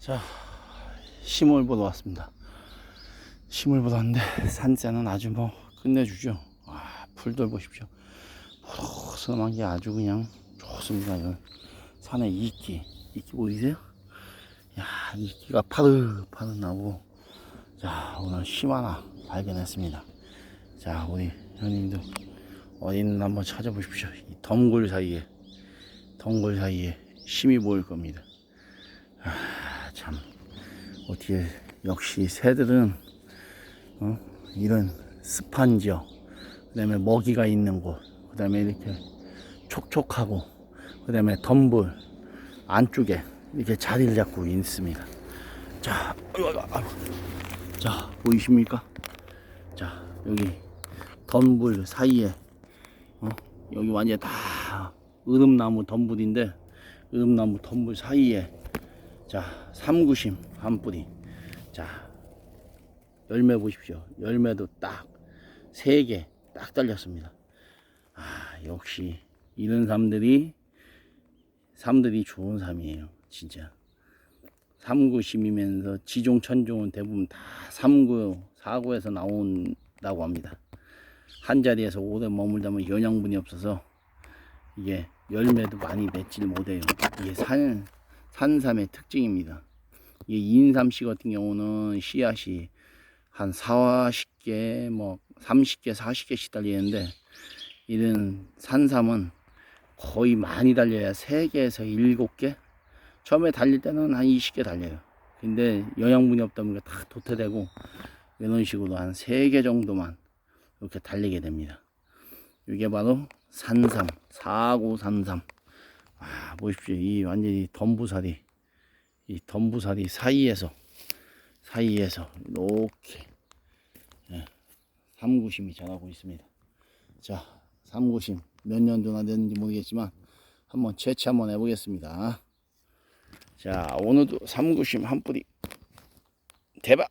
자, 심을 보러 왔습니다. 심을 보러 왔는데 산세는 아주 뭐 끝내주죠. 아, 풀들 보십시오. 포성한 게 아주 그냥 좋습니다. 여기 산에 이끼, 이끼 보이세요? 야, 이끼가 파릇파릇 나고, 자, 오늘 심 하나 발견했습니다. 자, 우리 형님들 어디 있나 한번 찾아보십시오. 이 덩굴 사이에, 덩굴 사이에 심이 보일 겁니다. 아, 참 어떻게 역시 새들은 어? 이런 습한 지역 그 다음에 먹이가 있는 곳 그 다음에 이렇게 촉촉하고 그 다음에 덤불 안쪽에 이렇게 자리를 잡고 있습니다. 자. 자 보이십니까? 자 여기 덤불 사이에 어? 여기 완전 다 으름나무 덤불인데 으름나무 덤불 사이에 자, 삼구심 한 뿌리. 자, 열매 보십시오. 열매도 딱 세 개 딱 달렸습니다. 아, 역시 이런 삶들이 삶들이 좋은 삶이에요. 진짜. 삼구심이면서 지종 천종은 대부분 다 삼구 사구에서 나온다고 합니다. 한 자리에서 오래 머물다면 영양분이 없어서 이게 열매도 많이 맺질 못해요. 이게 산 산삼의 특징입니다. 이 인삼씨 같은 경우는 씨앗이 한 4, 50개, 뭐 30개, 40개씩 달리는데 이런 산삼은 거의 많이 달려야 3개에서 7개? 처음에 달릴 때는 한 20개 달려요. 근데 영양분이 없다 보니까 다 도태되고 이런 식으로 한 3개 정도만 이렇게 달리게 됩니다. 이게 바로 산삼, 사고산삼. 아, 보십시오. 이 완전히 덤부살이, 이 덤부살이 사이에서, 사이에서 이렇게, 예, 삼구심이 자라고 있습니다. 자, 삼구심 몇 년도나 됐는지 모르겠지만 한번 채취 한번 해보겠습니다. 자, 오늘도 삼구심 한 뿌리 대박!